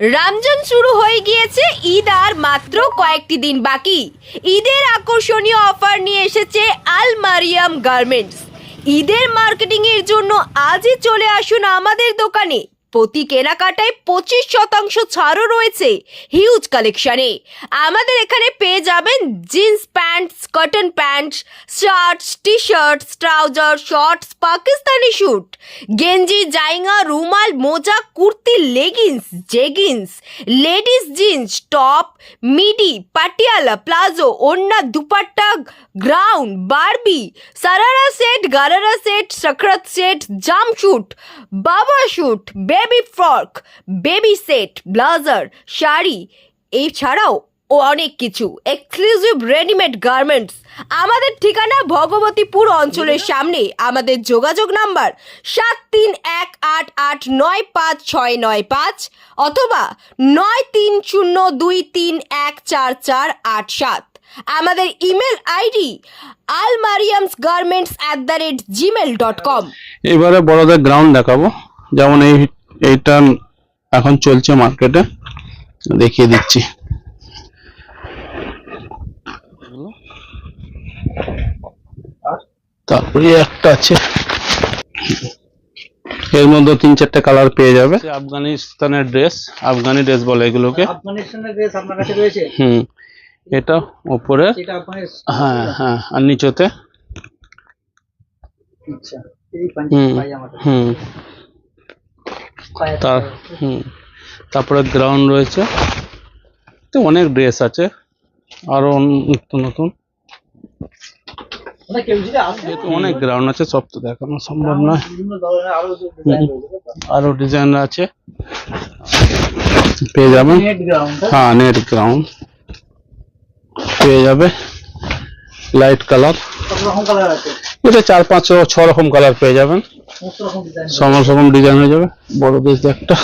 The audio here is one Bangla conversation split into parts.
রমজান শুরু হয়ে গিয়েছে ঈদ আর মাত্র কয়েকটি দিন বাকি। ঈদের আকর্ষণীয় অফার নিয়ে এসেছে আল মারিয়াম গার্মেন্টস। ঈদের মার্কেটিংয়ের জন্য আজই চলে আসুন আমাদের দোকানে। প্রতি কেনাকাটায় পঁচিশ শতাংশ ছাড়ও রয়েছে। হিউজ কালেকশনে আমাদের এখানে পেয়ে যাবেন jeans pants cotton pant shirts T shirts trouser shorts Pakistani suit গেঞ্জি জাইঙা রুমাল, মোজা, kurti leggings jeggings ladies jeans top midi Patiala palazzo ওন্না dupatta ground Barbie sharara set gharara set সখরত set jumpsuit বাবা suit baby frock baby set blazer sari, এছাড়াও ও অনেক কিছু। এক্সক্লুসিভ রেডিমেড গার্মেন্টস আমাদের ঠিকানা ভগবতীপুর অঞ্চলের সামনে। আমাদের যোগাযোগ নাম্বার সাত তিন এক আট আট নয় পাঁচ ছয় নয় পাঁচ অথবা নয় তিন শূন্য দুই তিন এক চার চার আট সাত। আমাদের email ID Al Mariams garments at the rate Gmail dot com এবারে বড়দের গ্রাউন্ড দেখাবো। যেমন এই এইটা এখন চলছে মার্কেটে দেখিয়ে দিচ্ছি। তারপরে একটা আছে। এর মধ্যে তিন চারটে কালার পেয়ে যাবে। আফগানিস্তানের ড্রেস আফগানি ড্রেস বলে এগুলোকে। আফগানিস্তানের ড্রেস আপনার কাছে রয়েছে? হুম এটা উপরে সেটা আফগানিস্তান। হ্যাঁ হ্যাঁ আর নিচেতে। আচ্ছা এই হুম পায়জামাটা। হুম। পায়জামা। তার হুম। তারপরে গ্রাউন্ড রয়েছে। তো অনেক ড্রেস আছে। আরও অন- নতুন নতুন। মানে যেহেতু অনেক গ্রাউন্ড আছে সব তো দেখানো সম্ভব নয়। আরও ডিজাইন আছে। পেয়ে যাবেন। হ্যাঁ নেট গ্রাউন্ড পেয়ে যাবে। লাইট কালার রকম কালার আছে? এটা চার, পাঁচ ছ রকম কালার পেয়ে যাবেন। সমস্ত রকম ডিজাইন হয়ে যাবে। বড় দেশ একটা।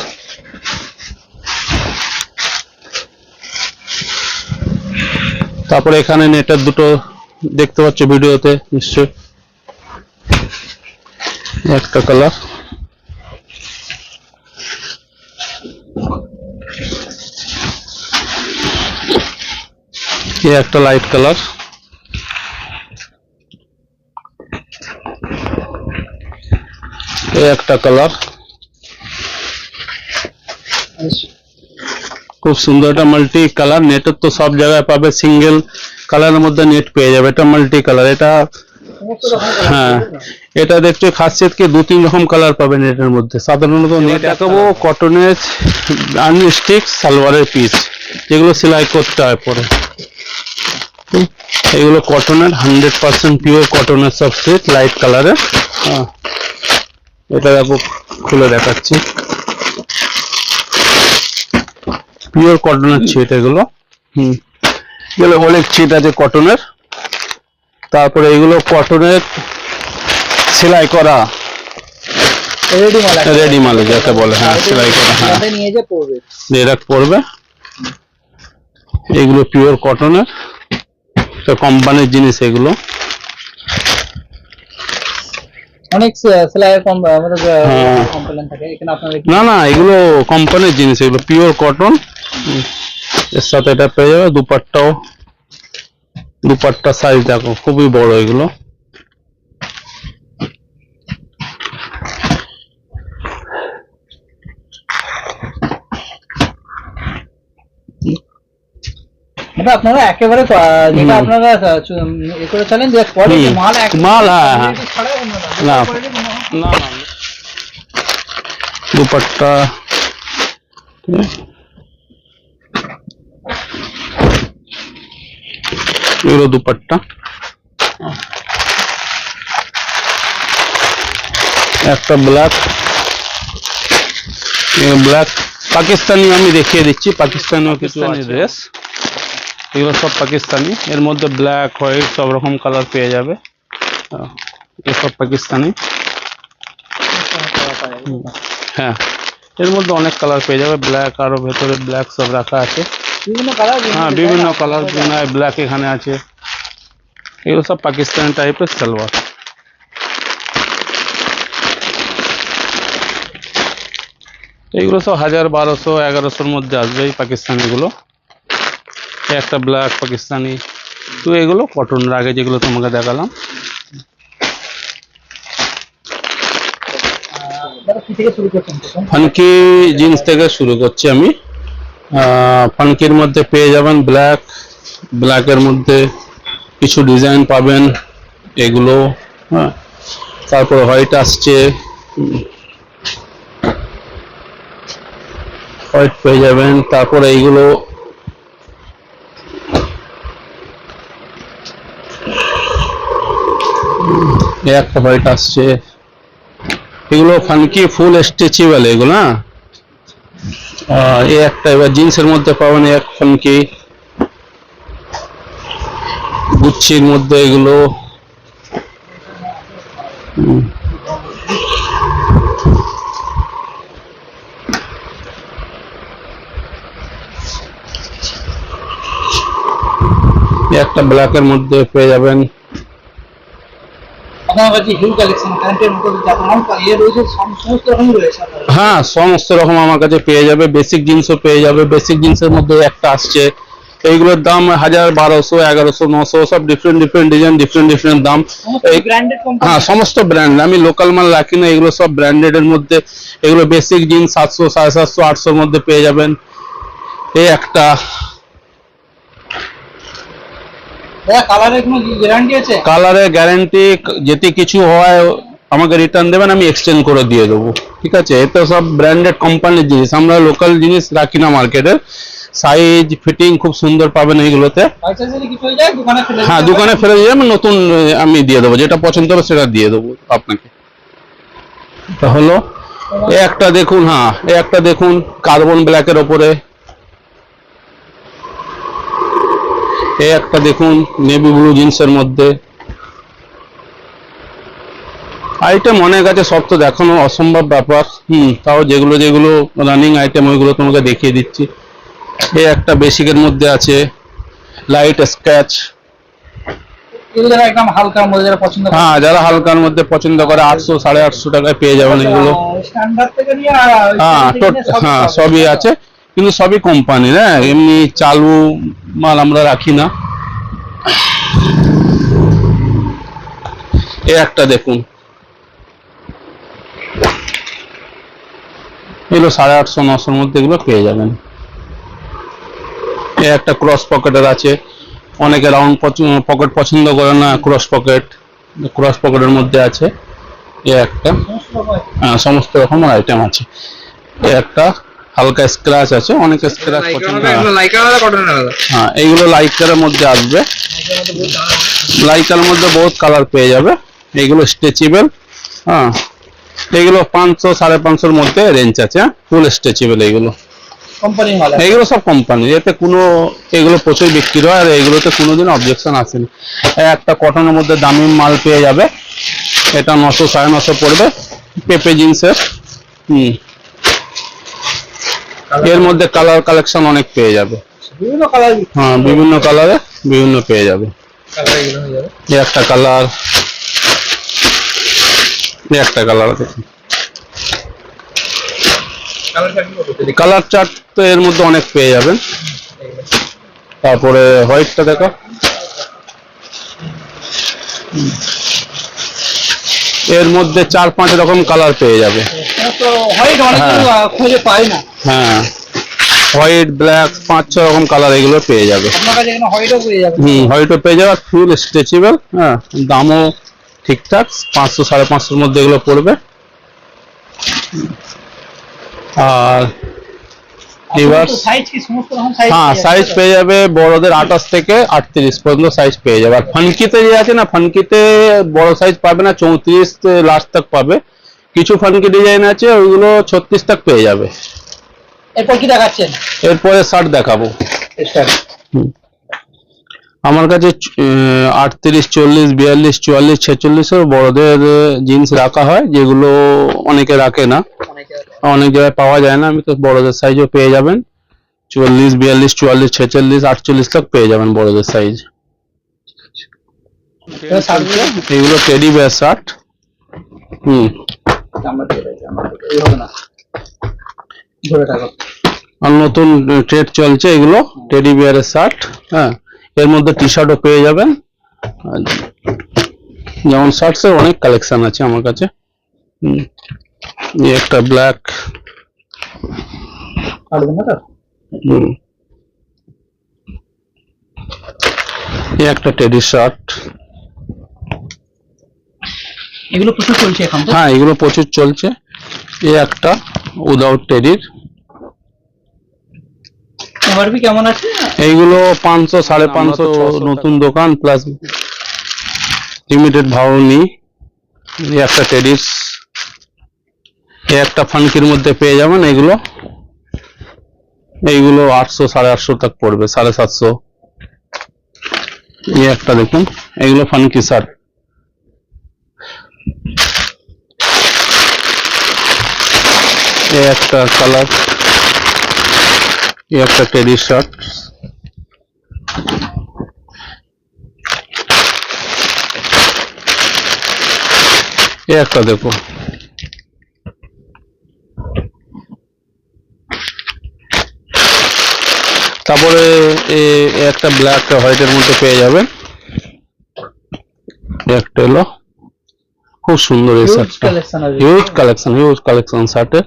তারপরে এখানে নেটের দুটো দেখতে পাচ্ছ ভিডিওতে নিশ্চয় একটা কালার একটা লাইট কালার একটা কালার। খুব সুন্দর এটা মাল্টি কালার নেটের তো সব জায়গায় পাবে সিঙ্গেল কালারের মধ্যে নেট পেয়ে যাবে এটা মাল্টি কালার এটা হ্যাঁ এটা দেখছ খাসিয়ত কি দু তিন রকম কালার পাবে নেটের মধ্যে। সাধারণত নেট দেখাবো কটনের আনস্টিক সালোয়ারের পিস যেগুলো সেলাই করতে হয় পরে। এগুলো কটনের হান্ড্রেড পার্সেন্ট পিওর কটনের সব সেট লাইট কালারের। হ্যাঁ। এটা দেখো খুলে দেখাচ্ছি। পিওর কটনের ছিট এগুলো। হুম। এগুলো অনেক ছিট আছে কটনের তারপরে এগুলো কটনের সেলাই করা। রেডি মাল রেডি মাল বলে হ্যাঁ সেলাই করা হ্যাঁ। নিয়ে যে পড়বে এরা পড়বে এগুলো পিওর কটনের কোম্পানির জিনিস এগুলো। অনেক সেলাইয়ের কম আমাদের হ্যাঁ। কমপ্লেন থাকে। এখানে আপনাদের না না এগুলো কোম্পানির জিনিস এগুলো পিওর কটন এর সাথে এটা পেয়ে যাবে দুপাট্টাও। দুপাট্টা সাইজ দেখো খুবই বড় এগুলো। আপনারা একেবারে যেটা আপনারা এ করে চলেন যে কোয়ালিটি মাল মাল, হ্যাঁ, হ্যাঁ। quality ছাড়া অন্য না। না। quality কোনো- না না দুপাট্টা ঠিক আছে? এগুলো দুপাট্টা একটা ব্ল্যাক ব্ল্যাক পাকিস্তানি আমি দেখিয়ে দিচ্ছি পাকিস্তানিও কিছু ড্রেস এগুলো সব পাকিস্তানি এর মধ্যে ব্ল্যাক হোয়াইট সব রকম কালার পেয়ে যাবে আহ, এসব পাকিস্তানি। হ্যাঁ এর মধ্যে অনেক কালার পেয়ে যাবে। ব্ল্যাক আরও ভেতরে ব্ল্যাক সব রাখা আছে। বিভিন্ন কালার হ্যাঁ বিভিন্ন কালার ব্ল্যাক এখানে আছে। এগুলো সব পাকিস্তানি টাইপের সালোয়ার। এইগুলো সব হাজার বারোশো এগারোশোর মধ্যে আসবে এই পাকিস্তানিগুলো। একটা ব্ল্যাক পাকিস্তানি। তো এগুলো কটনের আগে যেগুলো তোমাকে দেখালাম দাদা কি থেকে শুরু করছেন প্রথম ফানকি জিন্স থেকে শুরু করছি আমি। ফানকির মধ্যে পেয়ে যাবেন ব্ল্যাক। ব্ল্যাকের মধ্যে কিছু ডিজাইন পাবেন, এগুলো হ্যাঁ। তারপর হোয়াইট আসছে। হোয়াইট পেয়ে যাবেন। তারপরে এইগুলো এই একটা হোয়াইট আসছে। এগুলো ফানকি ফুল স্ট্রেচেবল এগুলো, না? এই একটা এবার জিন্সের মধ্যে পাবেন এক ফানকি গুচ্ছির মধ্যে এগুলো। একটা ব্ল্যাকের মধ্যে পেয়ে যাবেন। আপনার কাছে হিউজ কালেকশন প্যান্টের মতো যেমন ইয়ে রয়েছে সমস্ত রকমই রয়েছে হ্যাঁ সমস্ত রকম আমার কাছে পেয়ে যাবে। বেসিক জিন্সও পেয়ে যাবে। বেসিক জিন্সের মধ্যে একটা আসছে। এইগুলোর দাম হাজার বারোশো এগারোশো নশো সব different different design different different দাম। হ্যাঁ সমস্ত ব্র্যান্ড আমি লোকাল মাল রাখি না এগুলো সব ব্র্যান্ডেড এর মধ্যে। এগুলো বেসিক জিন্স সাতশো সাড়ে সাতশো আটশোর মধ্যে পেয়ে যাবেন। এই একটা দাদা কালারের গ্যারান্টি যেটি কিছু হয় আমাকে রিটার্ন দেবেন আমি এক্সচেঞ্জ করে দিয়ে দেবো। ঠিক আছে? এতে সব ব্র্যান্ডেড কোম্পানির জিনিস। আমরা লোকাল জিনিস রাখি না মার্কেটে সাইজ ফিটিং খুব সুন্দর পাবেন এইগুলোতে। হয়ে দোকানে ফেলে দিয়ে আমি নতুন আমি দিয়ে দেবো। যেটা পছন্দ হবে সেটা দিয়ে দেবো আপনাকে। তা হলো এই একটা দেখুন হ্যাঁ এই একটা দেখুন কার্বন ব্ল্যাকের ওপরে। এই একটা দেখুন নেভি ব্লু জিন্সের মধ্যে। আইটেম অনেক আছে সব তো দেখানো অসম্ভব ব্যাপার। হুম তাও যেগুলো যেগুলো রানিং আইটেম ওইগুলো তোমাকে দেখিয়ে দিচ্ছি। এই একটা বেসিকের মধ্যে আছে লাইট স্ক্যাচ একদম হালকার মধ্যে যারা পছন্দ হ্যাঁ যারা হালকার মধ্যে পছন্দ করে আটশো সাড়ে আটশো টাকায় পেয়ে যাবেন এগুলো। নিয়ে হ্যাঁ হ্যাঁ সবই আছে। কিন্তু সবই কোম্পানির হ্যাঁ এমনি চালু মাল আমরা রাখি না। এ একটা দেখুন। এগুলো সাড়ে আটশো নশোর মধ্যে এগুলো পেয়ে যাবেন। এ একটা ক্রস পকেটের আছে। অনেকে রাউন্ড পকেট পছন্দ করে না ক্রস পকেট ক্রস পকেটের মধ্যে আছে। এ একটা হ্যাঁ, সমস্ত রকমের আইটেম আছে। এ একটা হালকা স্ক্র্যাচ আছে অনেক স্ক্র্যাচ পছন্দ হয়। হ্যাঁ এইগুলো লাইকারের মধ্যে আসবে। লাইকার মধ্যে বহুত কালার পেয়ে যাবে। এইগুলো স্ট্রেচেবল হ্যাঁ। এইগুলো পাঁচশো সাড়ে পাঁচশোর মধ্যে রেঞ্জ আছে ফুল স্ট্রেচেবল এইগুলো। এইগুলো সব কোম্পানি এতে কোনো এগুলো প্রচুর বিক্রি হয় আর এগুলোতে কোনোদিন অবজেকশন আসেনি। একটা কটনের মধ্যে দামি মাল পেয়ে যাবে। এটা নশো সাড়ে নশো পড়বে। পেপে জিন্সের হুম। এর মধ্যে কালার কালেকশন অনেক পেয়ে যাবে। বিভিন্ন কালার হ্যাঁ বিভিন্ন কালারে বিভিন্ন পেয়ে যাবে। এই একটা কালার এই একটা কালার দেখুন। কালার চার্ট তো এর মধ্যে অনেক পেয়ে যাবেন। তারপরে হোয়াইটটা দেখো। এর মধ্যে চার পাঁচ রকম কালার পেয়ে যাবে। হোয়াইট হ্যাঁ। হ্যাঁ। হোয়াইট ব্ল্যাক পাঁচ ছ রকম কালার এগুলো পেয়ে যাবে। আপনার হোয়াইটও পেয়ে যাবে। হুম হোয়াইটও পেয়ে যাবে ফুল স্ট্রেচেবল হ্যাঁ দামও ঠিকঠাক পাঁচশো সাড়ে পাঁচশোর মধ্যে এগুলো পড়বে। আর সাইজ হ্যাঁ সাইজ পেয়ে যাবে বড়দের আঠাশ থেকে আটত্রিশ পর্যন্ত সাইজ পেয়ে যাবে। আর ফানকিতে যে আছে না ফানকিতে বড় সাইজ পাবে না চৌত্রিশ লাস্ট তক পাবে। কিছু ফানকি ডিজাইন আছে ওইগুলো ছত্রিশ তক পেয়ে যাবে। এরপর কি দেখাচ্ছেন? এরপরে শার্ট দেখাবো। আমার কাছে আটত্রিশ চল্লিশ বিয়াল্লিশ চুয়াল্লিশ ছেচল্লিশের বড়দের জিন্স রাখা হয় যেগুলো অনেকে রাখে না। অনেক জায়গায় পাওয়া যায় না আমি তো বড়দের সাইজও পেয়ে যাবেন। চুয়াল্লিশ বিয়াল্লিশ চুয়াল্লিশ ছেচল্লিশ আটচল্লিশ তক পেয়ে যাবেন বড়দের সাইজ এগুলো টেডি বেয়ার শার্ট হুম। আর নতুন ট্রেড চলছে এগুলো টেডি বিয়ারের শার্ট হ্যাঁ এর মধ্যে টি শার্টও পেয়ে যাবেন। যেমন শার্টসের অনেক কালেকশন আছে আমার কাছে। হুম। এই একটা ব্ল্যাক একটা টেডি শার্ট এগুলো প্রচুর চলছে এখন হ্যাঁ এগুলো প্রচুর চলছে। এই একটা উইদাউট টেডির এমআরপি কেমন আছে? এইগুলো পাঁচশো সাড়ে পাঁচশো নতুন দোকান প্লাস লিমিটেড ভাও নি এই একটা টেডিস একটা ফানকির মধ্যে পেয়ে যাবেন এগুলো এইগুলো আটশো, সাড়ে আটশো তক পড়বে, সাড়ে সাতশো। এই একটা দেখুন এগুলো ফানকি শার্ট এই একটা কালার একটা টেডি শার্ট একটা দেখো তারপরে একটা ব্ল্যাক হোয়াইটের মধ্যে পেয়ে যাবেন। একটা এলো খুব সুন্দর এই শার্টটা হিউজ কালেকশন হিউজ কালেকশন শার্টের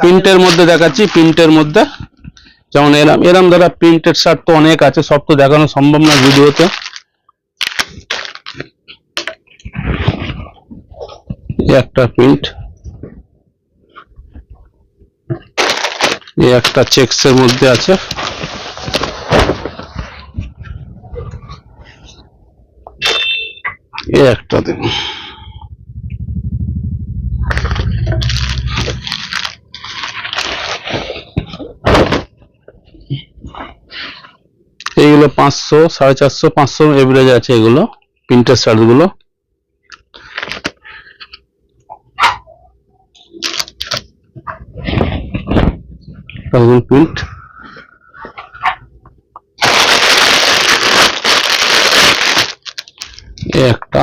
প্রিন্টের মধ্যে দেখাচ্ছি প্রিন্টের মধ্যে। যেমন এরম এরম দ্বারা প্রিন্টেড শার্ট তো অনেক আছে সব তো দেখানো সম্ভব না ভিডিওতে। একটা প্রিন্ট এই একটা চেক্স এর মধ্যে আছে। একটা দেখুন। এইগুলো পাঁচশো, সাড়ে চারশো, পাঁচশো এভারেজ আছে এগুলো প্রিন্টের শার্ট গুলো প্রিন্ট একটা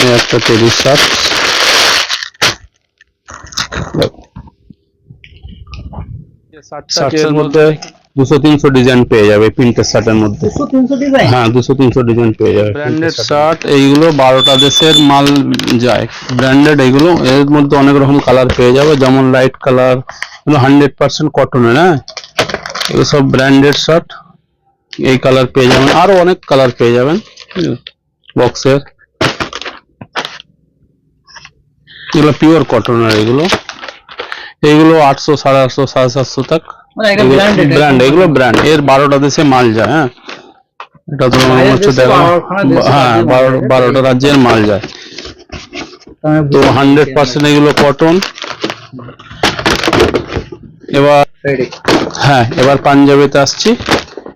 এই একটা টেরিস শার্ট শার্টের মধ্যে দুশো তিনশো ডিজাইন পেয়ে যাবে প্রিন্টের শার্টের মধ্যে। দুশো তিনশো ডিজাইন হ্যাঁ দুশো তিনশো ডিজাইন পেয়ে যাবে ব্র্যান্ডেড শার্ট এইগুলো বারোটা দেশের মাল যায়। ব্র্যান্ডেড এইগুলো এর মধ্যে অনেক রকম কালার পেয়ে যাবে যেমন লাইট কালার এগুলো হান্ড্রেড পার্সেন্ট কটনের হ্যাঁ? এগুলো সব ব্র্যান্ডেড শার্ট এই কালার পেয়ে যাবেন। আরও অনেক কালার পেয়ে যাবেন বক্সের এগুলো পিওর কটনের এগুলো। এইগুলো আটশো সাড়ে আটশো সাড়ে সাতশো তাক। মানে একদম branded, ব্র্যান্ড একদম এগুলো ব্র্যান্ড এর বারোটা দেশে মাল যায় হ্যাঁ? এটা তো মনে হচ্ছে হ্যাঁ। বারোটা রাজ্যের মাল যায়। তো হান্ড্রেড পার্সেন্ট এগুলো কটন এবার হ্যাঁ এবার পাঞ্জাবিতে আসছি।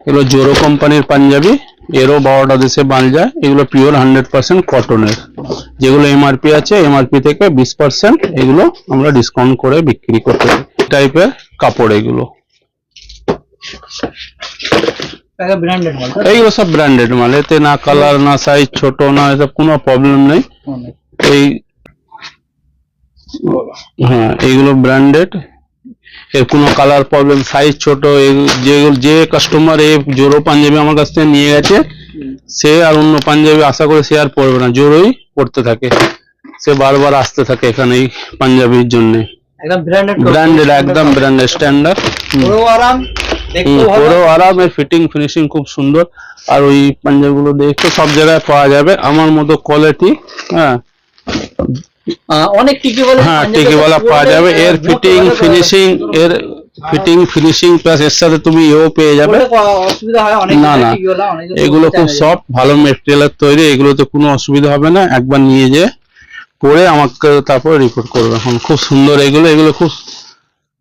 এগুলো জোরো কোম্পানির পাঞ্জাবি। এরও বারোটা দেশে মাল যায়। এগুলো পিওর হান্ড্রেড পার্সেন্ট কটনের যেগুলো এমআরপি আছে এমআরপি থেকে বিশ পার্সেন্ট এগুলো আমরা ডিসকাউন্ট করে বিক্রি করতে টাইপের কাপড় এগুলো? এইগুলো সব ব্র্যান্ডেড মাল এতে না কালার না সাইজ ছোট না এসব কোনো প্রবলেম নেই। এই হ্যাঁ এইগুলো ব্র্যান্ডেড এর কোনো কালার প্রবলেম সাইজ ছোট যে যে কাস্টমার এই জোরো পাঞ্জাবি আমার কাছ থেকে নিয়ে গেছে সে আর অন্য পাঞ্জাবি আশা করে সে আর পরবে না জোরোই পড়তে থাকে। সে বারবার আসতে থাকে এখানে এই পাঞ্জাবির জন্য। একদম ব্র্যান্ডেড ব্র্যান্ডেড একদম ব্র্যান্ডেড স্ট্যান্ডার্ড পুরো আরাম পুরো ফিটিং ফিনিশিং খুব সুন্দর। আর ওই দেখতে সব জায়গায় পাওয়া যাবে। আমার মতো কোয়ালিটি হ্যাঁ। অনেক হ্যাঁ টিকিওয়ালা পাওয়া যাবে। এর ফিটিং ফিনিশিং এর ফিটিং ফিনিশিং প্লাস এর সাথে তুমি এও পেয়ে যাবে। অসুবিধা হয় অনেক না, না। এগুলো খুব সফট ভালো মেটেরিয়ালের তৈরি। এগুলোতে কোনো অসুবিধা হবে না। একবার নিয়ে যে পরে আমাকে তারপরে রিপোর্ট করবে। এখন খুব সুন্দর এগুলো। এগুলো খুব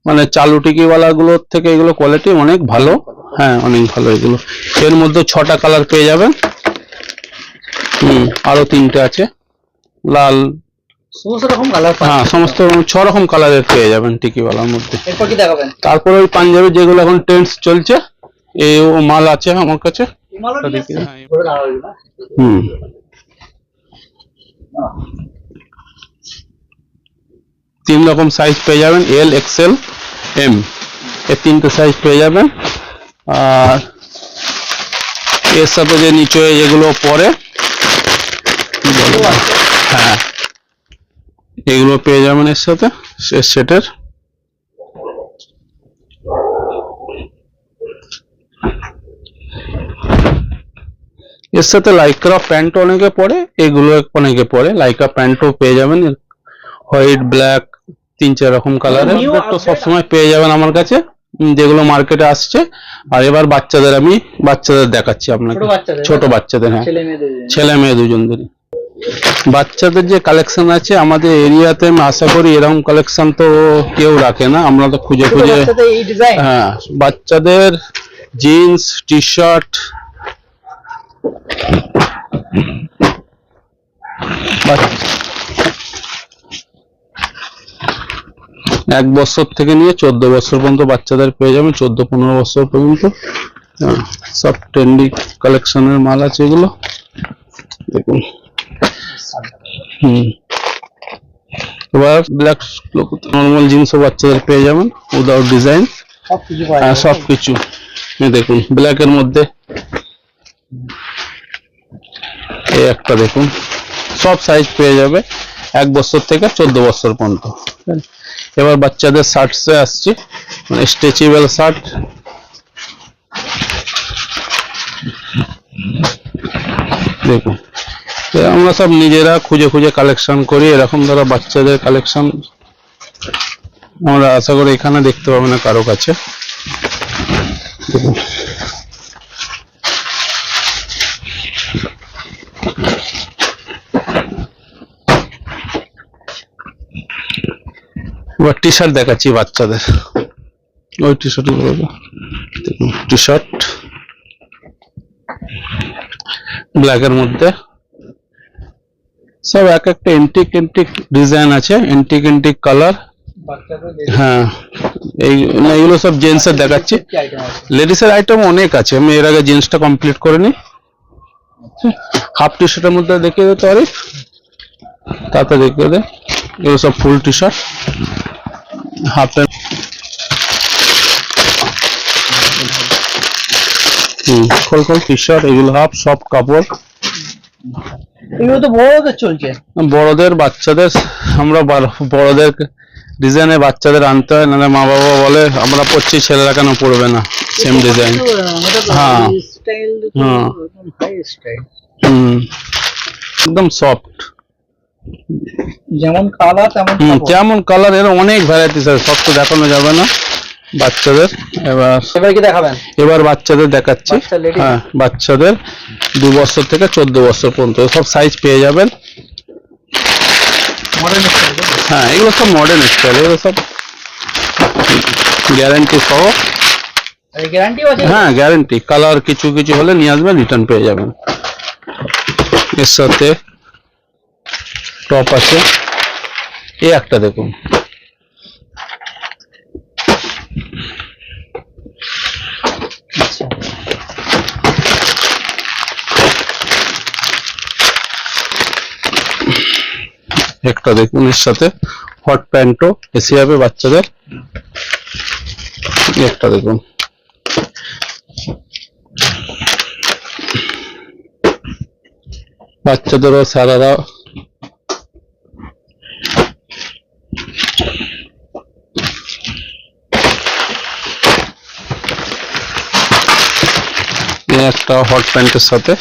মানে চালু টিকিওয়ালা গুলোর থেকে এগুলো কোয়ালিটি অনেক ভালো। হ্যাঁ অনেক ভালো এগুলো। এর মধ্যে ছটা কালার পেয়ে যাবেন। হুম আরও তিনটে আছে। লাল। সমস্ত রকম কালার হ্যাঁ সমস্ত ছ রকম কালারের পেয়ে যাবেন টিকিওয়ালার মধ্যে। এরপর কি দেখাবেন? তারপরে ওই পাঞ্জাবি যেগুলো এখন ট্রেন্ডস চলছে এই ও মাল আছে আমার কাছে। হ্যাঁ। হুম। তিন রকম সাইজ পেয়ে যাবেন এল এক্সেল এম এর তিনটে সাইজ পেয়ে যাবেন। আর এর সাথে যে নিচে যেগুলো পরে হ্যাঁ এগুলো পেয়ে যাবেন এর সাথে সেটের। এর সাথে লাইক্রা প্যান্ট অনেকে পরে, এগুলো অনেকে পরে লাইক্রা প্যান্টও পেয়ে যাবেন। হোয়াইট ব্ল্যাক তিন চার রকম কালারের তো সবসময় পেয়ে যাবেন আমার কাছে। যেগুলো মার্কেটে আসছে। আর এবার বাচ্চাদের আমি বাচ্চাদের দেখাচ্ছি আপনাকে। ছোট বাচ্চাদের? হ্যাঁ। ছেলে মেয়েদের ছেলে মেয়ে দুজনদেরই। বাচ্চাদের যে কালেকশন আছে আমাদের এরিয়াতে আমি আশা করি এরকম কালেকশন তো কেউ রাখে না। আমরা তো খুঁজে খুঁজে হ্যাঁ বাচ্চাদের জিন্স টি শার্ট এক বছর থেকে নিয়ে চোদ্দ বছর পর্যন্ত বাচ্চাদের পেয়ে যাবেন চোদ্দ পনেরো বছর পর্যন্ত। হ্যাঁ, সব ট্রেন্ডি কালেকশনের মাল আছে এগুলো। দেখুন। হুম। এবার ব্ল্যাক নর্মাল জিন্সও বাচ্চাদের পেয়ে যাবেন উইদাউট ডিজাইন সব কিছু হ্যাঁ দেখুন ব্ল্যাকের মধ্যে। এই একটা দেখুন। সব সাইজ পেয়ে যাবে এক বছর থেকে চোদ্দ বছর পর্যন্ত। এবার বাচ্চাদের শার্টসে আসছি মানে স্ট্রেচেবল শার্ট দেখুন আমরা সব নিজেরা খুঁজে খুঁজে কালেকশন করি, এরকম ধরো বাচ্চাদের কালেকশন আমরা আশা করি এখানে দেখতে পাবো না কারও কাছে। এবার টি শার্ট দেখাচ্ছি বাচ্চাদের। ওই টি শার্ট দেখুন টি শার্ট ব্ল্যাকের মধ্যে। সব এক একটা এন্টিক এন্টিক ডিজাইন আছে। এন্টিক এন্টিক কালার হ্যাঁ। এই না, এগুলো সব জেন্টসের দেখাচ্ছি। লেডিসের আইটেম অনেক আছে। আমি এর আগে জিন্সটা কমপ্লিট করে নিই হাফ টি শার্টের মধ্যে দেখিয়ে দিতে পারি? তাতে দেখিয়ে দে এগুলো সব full T shirt half pant. হুম খোল খোল টি শার্ট এগুলো হাফ সব কাপড়। এগুলো তো বড়দের চলছে। বড়দের বাচ্চাদের আমরা বড়দের ডিজাইনে বাচ্চাদের আনতে হয় নাহলে মা বাবা বলে আমরা পড়ছি ছেলেরা কেন পড়বে না? সেম ডিজাইন হ্যাঁ। হ্যাঁ। হুম একদম সফট যেমন কালার তেমন। যেমন কালারের অনেক ভ্যারাইটিস আছে। সব তো দেখানো যাবে না। বাচ্চাদের এবার এবার কি দেখাবেন? এবার বাচ্চাদের দেখাচ্ছি। হ্যাঁ বাচ্চাদের দু বছর থেকে চোদ্দ বছর পর্যন্ত। সব সাইজ পেয়ে যাবেন। হ্যাঁ এগুলো সব মডার্ন স্টাইল এগুলো সব গ্যারান্টি সহ। হ্যাঁ গ্যারান্টি কালার কিছু কিছু হলে নিয়ে আসবেন রিটার্ন পেয়ে যাবেন। এর সাথে টপ আছে। এই একটা দেখুন। একটা দেখুন এর সাথে হট প্যান্টও এসে যাবে বাচ্চাদের। একটা দেখুন। বাচ্চাদেরও সারারা এই একটা হট প্যান্টের সাথে।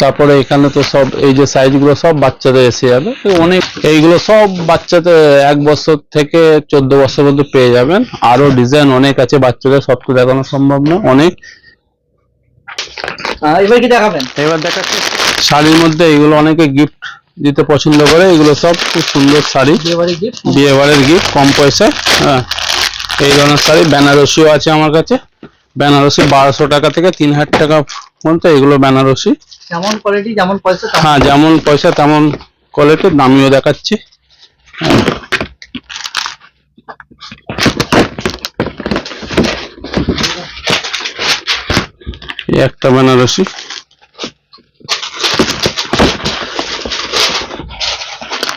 তারপরে এখানে তো সব এই যে সাইজগুলো সব বাচ্চাদের এসে যাবে অনেক এইগুলো সব বাচ্চাদের এক বছর থেকে চোদ্দ বছর পর্যন্ত পেয়ে যাবেন। আরও ডিজাইন অনেক আছে বাচ্চাদের সব তো দেখানো সম্ভব না অনেক। এবার কি দেখাবেন? এবার দেখাচ্ছি। শাড়ির মধ্যে এগুলো অনেকে গিফট দিতে পছন্দ করে এগুলো সব খুব সুন্দর শাড়ি। বিয়ে বাড়ির গিফট কম পয়সায় হ্যাঁ। এই ধরনের শাড়ি বেনারসিও আছে আমার কাছে। বেনারসি বারোশো টাকা থেকে তিন হাজার টাকা পর্যন্ত এগুলো বেনারসি। যেমন কোয়ালিটি যেমন পয়সা হ্যাঁ যেমন পয়সা তেমন কোয়ালিটির দামিও দেখাচ্ছি। একটা বেনারসি মানে আপনার কাছে কোনো মালের কোনো অভাব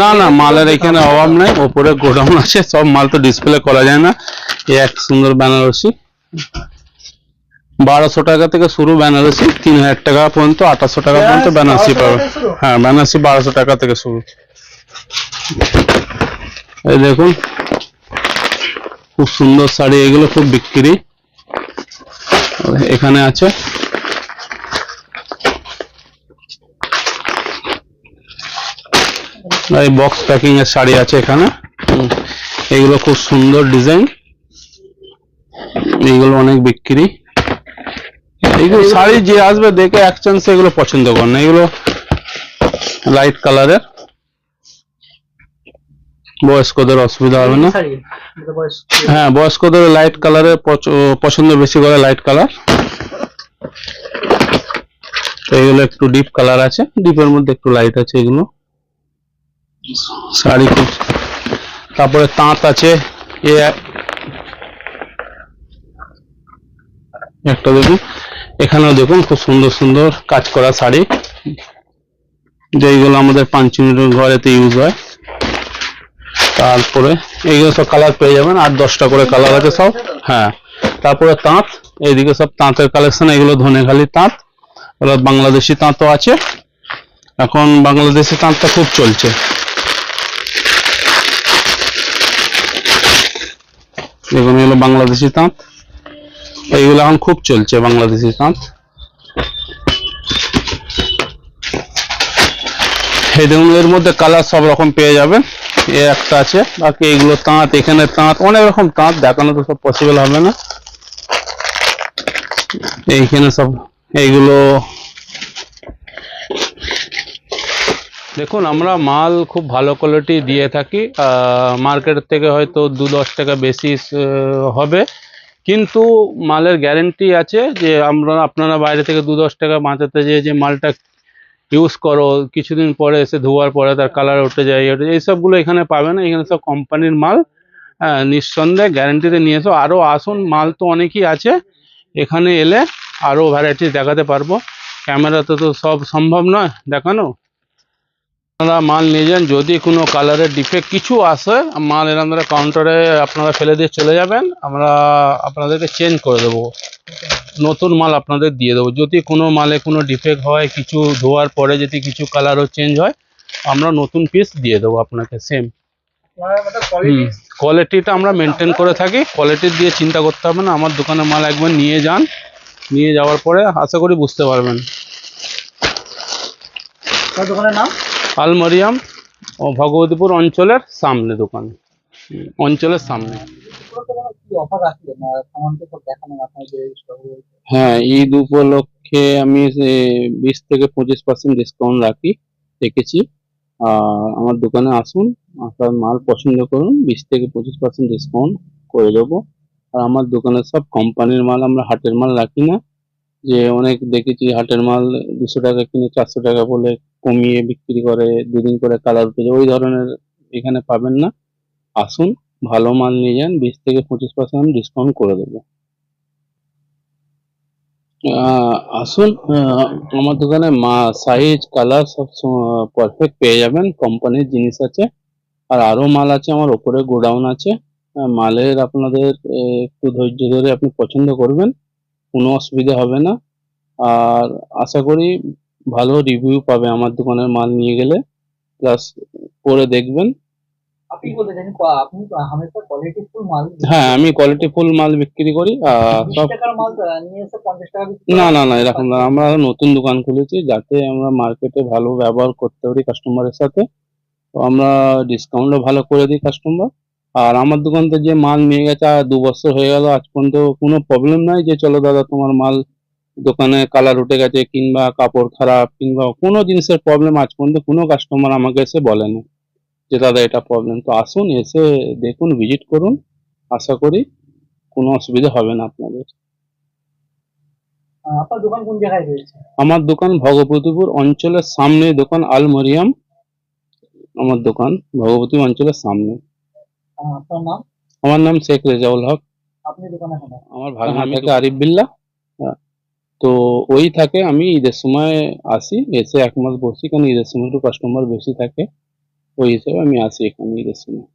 না না মালের এখানে অভাব নাই ওপরে গোডাউন আছে সব মাল তো ডিসপ্লে করা যায় না। এক সুন্দর বেনারসি। বারোশো টাকা থেকে শুরু বেনারসি তিন হাজার টাকা পর্যন্ত আঠাশশো টাকা পর্যন্ত বেনারসি 1200 পাবে। হ্যাঁ বেনারসি বারোশো টাকা থেকে শুরু। এই দেখুন খুব সুন্দর শাড়ি এগুলো খুব বিক্রি। এখানে আছে। এই বক্স প্যাকিং এর শাড়ি আছে এখানে। এগুলো খুব সুন্দর ডিজাইন এইগুলো অনেক বিক্রি। এইগুলো শাড়ি যে আসবে দেখে এক চান্স এগুলো পছন্দ করে না। এগুলো লাইট কালারের বয়স্কদের অসুবিধা হবে না। হ্যাঁ বয়স্কদের লাইট কালারের পছন্দ বেশি করে লাইট কালার তো এগুলো একটু ডিপ কালার আছে। ডিপের মধ্যে একটু লাইট আছে এগুলো। শাড়ি খুব। তারপরে তাঁত আছে। এ একটা দেখুন এখানেও দেখুন, খুব সুন্দর সুন্দর কাজ করা শাড়ি। যেইগুলো আমাদের পাঞ্চমির ঘরেতে ইউজ হয়। তারপরে এইগুলো সব কালার পেয়ে যাবেন। আট, দশটা করে কালার আছে সব। হ্যাঁ। তারপরে তাঁত। এইদিকে সব তাঁতের কালেকশন এগুলো ধনেখালি তাঁত। বাংলাদেশি তাঁতও আছে। এখন বাংলাদেশি তাঁতটা খুব চলছে। এগুলো বাংলাদেশি তাঁত। এইগুলো এখন খুব চলছে বাংলাদেশি তাঁত। এই দেখুন, এর মধ্যে কালার সব রকম পেয়ে যাবেন এ একটা আছে, বাকি এইগুলো তাঁত, এখানে তাঁত, অনেক রকম তাঁত, দেখানো তো সব পসিবল হবে না। এইখানে সব, এইগুলো দেখুন আমরা মাল খুব ভালো কোয়ালিটি দিয়ে থাকি। মার্কেট থেকে হয়তো দু দশ টাকা বেশি হবে। কিন্তু মালের গ্যারেন্টি আছে যে আমরা আপনারা বাইরে থেকে দু দশ টাকা বাঁচাতে যেয়ে যে মালটা ইউজ করো কিছুদিন পরে এসে ধোয়ার পরে তার কালার উঠে যায় এইসবগুলো এখানে পাবে না। এখানে সব কোম্পানির মাল। হ্যাঁ, নিঃসন্দেহে গ্যারেন্টিতে নিয়ে এসো। আরও আসুন মাল তো অনেকই আছে। এখানে এলে আরও ভ্যারাইটি দেখাতে পারব। ক্যামেরাতে তো সব সম্ভব নয় দেখানো। আপনারা মাল নিয়ে যান, যদি কোনো কালারের ডিফেক্ট কিছু আসে, মাল এর আমরা কাউন্টারে আপনারা ফেলে দিয়ে চলে যাবেন, আমরা আপনাদেরকে চেঞ্জ করে দেবো। নতুন মাল আপনাদের দিয়ে দেবো। যদি কোনো মালে কোনো ডিফেক্ট হয়, কিছু ধোয়ার পরে যদি কিছু কালারও চেঞ্জ হয়, আমরা নতুন পিস দিয়ে দেবো আপনাকে সেম কোয়ালিটি কোয়ালিটিটা আমরা মেনটেন করে থাকি। কোয়ালিটি দিয়ে চিন্তা করতে হবে না, আমার দোকানে মাল একবার নিয়ে যান, নিয়ে যাওয়ার পরে আশা করি বুঝতে পারবেন। দোকানের নাম? আলমারিয়াম ও ভগবতীপুর অঞ্চলের সামনে দোকান। অঞ্চলের সামনে। হ্যাঁ ঈদ উপলক্ষে আমি বিশ থেকে পঁচিশ পার্সেন্ট ডিসকাউন্ট রাখি আর আমার দোকানে আসুন, আপনার মাল পছন্দ করুন, বিশ থেকে পঁচিশ পার্সেন্ট ডিসকাউন্ট করে দেবো। আর আমার দোকানে সব কোম্পানির মাল, আমরা হাটের মাল রাখি না। যে অনেক দেখেছি হাটের মাল দুশো টাকা কিনে চারশো টাকা বলে কমিয়ে বিক্রি করে, দুদিন করে কালার উঠে ওই ধরনের এখানে পাবেন না। আসুন, ভালো মাল নিয়ে যান, বিশ থেকে পঁচিশ পার্সেন্ট ডিসকাউন্ট করে দেবো। আসুন আমার দোকানে মা সাইজ কালার সব পারফেক্ট পেয়ে যাবেন। কোম্পানির জিনিস আছে। আর আরও মাল আছে আমার, ওপরে গোডাউন আছে। মালের আপনাদের একটু ধৈর্য ধরে আপনি পছন্দ করবেন। কোনো অসুবিধা হবে না। আর আশা করি ভালো রিভিউ পাবে আমার দোকানের মাল নিয়ে গেলে। প্লাস পরে দেখবেন। আপনি বলতে আপনি তো হামেশা কোয়ালিটি ফুল মাল হ্যাঁ আমি কোয়ালিটি ফুল মাল বিক্রি করি। আর টাকা না না না এরকম না। আমরা নতুন দোকান খুলেছি যাতে আমরা মার্কেটে ভালো ব্যবহার করতে পারি কাস্টমারের সাথে। তো আমরা ডিসকাউন্টও ভালো করে দিই কাস্টমার আর আমার দোকান তো যে মাল নিয়ে গেছে আর দু বছর হয়ে গেল আজ পর্যন্ত কোনো প্রবলেম নাই যে চলো দাদা তোমার মাল দোকানে কালার উঠে গেছে কিংবা কাপড় খারাপ কিংবা কোনো জিনিসের প্রবলেম আজ পর্যন্ত কোনো কাস্টমার আমাকে এসে বলেনি যে দাদা এটা প্রবলেম তো আসুন এসে দেখুন ভিজিট করুন। আশা করি কোনো অসুবিধা হবে না আপনাদের। আপনার দোকান কোন জায়গায় রয়েছে? আমার দোকান ভগবতীপুর অঞ্চলের সামনে দোকান আলমরিয়াম। আমার দোকান ভগবতী অঞ্চলের সামনে। আপনার নাম? আমার নাম শেখ রেজাউল হক। আপনি দোকানে কেন আমার ভাগনা থেকে আরিফ বিল্লা। তো ওই থাকে আমি ঈদের সময় আসি এসে এক মাস বসি কারণ ঈদের সময় একটু কাস্টমার বেশি থাকে। ওই হিসেবে আমি আসি এখানে ঈদের সময়।